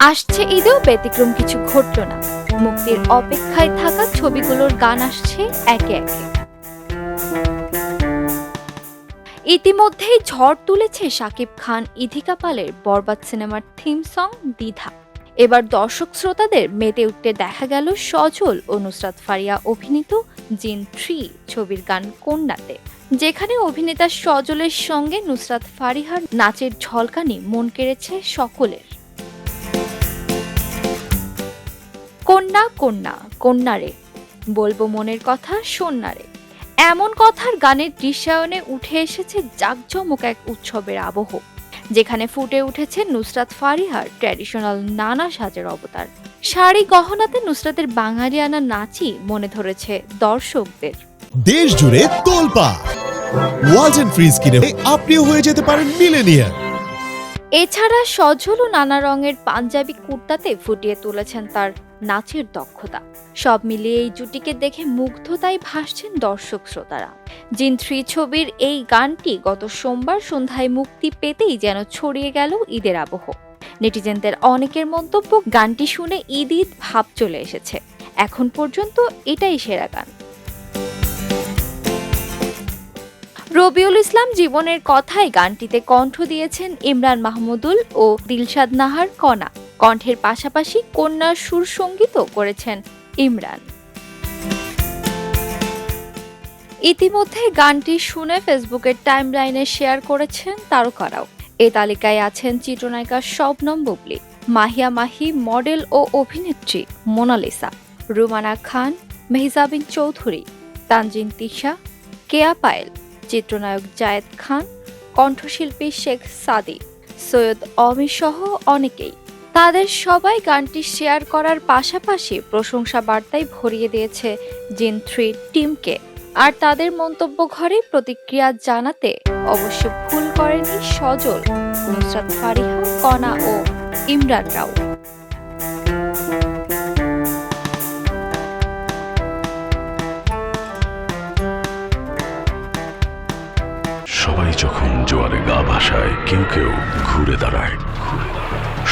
আসছে ঈদেও ব্যতিক্রম কিছু ঘটল না। মুক্তির অপেক্ষায় থাকা ছবিগুলোর গান আসছে একে একে। ইতিমধ্যেই ঝড় তুলেছে শাকিব খান ইথিকা পালের বরবাদ সিনেমার থিম সং দ্বিধা। এবার দর্শক শ্রোতাদের মেতে উঠতে দেখা গেল সজল ও নুসরাত ফারিয়া অভিনীত জিন থ্রি ছবির গান কন্যাতে। যেখানে অভিনেতা সজলের সঙ্গে নুসরাত ফারিহার নাচের ঝলকানি মন কেড়েছে সকলের। কন্যা কন্যা কন্যারে বলব মনের কথা সন্ন্যারে এমন কথার গানের দৃশ্যায়নে উঠে এসেছে জাঁকজমক এক উৎসবের আবহ যেখানে ফুটে উঠেছে নুসরাত ফারিহার ট্র্যাডিশনাল নানা সাজের অবতার। শাড়ি গহনাতে নুসরাতের বাঙালিয়ানা নাচই মনে ধরেছে দর্শকদের। দেশ জুড়ে তোলপা। ওয়ালটন ফ্রিজ কিনে আপনিও হয়ে যেতে পারেন মিলেনিয়ার এছাড়া সজল ও নানা রঙের পাঞ্জাবি কুর্তাতে ফুটিয়ে তুলেছেন তার নাচের দক্ষতা। সব মিলিয়ে এই জুটিকে দেখে মুগ্ধতায় ভাসছেন দর্শক শ্রোতারা। জিন থ্রি ছবির এই গানটি গত সোমবার সন্ধ্যায় মুক্তি পেতেই যেন ছড়িয়ে গেল ঈদের আবহ। নেটিজেনদের অনেকের মন্তব্য, গানটি শুনে ঈদ ঈদ ভাব চলে এসেছে। এখন পর্যন্ত এটাই সেরা গান। রবিউল ইসলাম জীবনের কথায় গানটিতে কণ্ঠ দিয়েছেন ইমরান মাহমুদুল ও দিলশাদ নাহার কণা। কণ্ঠের পাশাপাশি কন্যার সুর সঙ্গীতও করেছেন ইমরান। ইতিমধ্যে গানটি শুনে ফেসবুকের টাইমলাইনে শেয়ার করেছেন তারকারাও। এ তালিকায় আছেন চিত্রনায়িকা শবনম বুবলি, মাহিয়া মাহি, মডেল ও অভিনেত্রী মোনালিসা, রুমানা খান, মেহজাবিন চৌধুরী, তানজিন তিশা, কেয়া পায়েল, চিত্রনায়ক জায়েদ খান, কণ্ঠশিল্পী শেখ সাদি, সৈয়দ অমির সহ অনেকেই। তাদের সবাই গানটি শেয়ার করার পাশাপাশি প্রশংসা বার্তায় ভরিয়ে দিয়েছে জিন থ্রি টিমকে। আর তাদের মন্তব্য ঘরে প্রতিক্রিয়া জানাতে অবশ্য ভুল করেনি সজল, নুসরাত ফারিহা কণা ও ইমরান রাও। সবাই যখন জোয়ারে গা ভাসায়, কেউ কেউ ঘুরে দাঁড়ায়।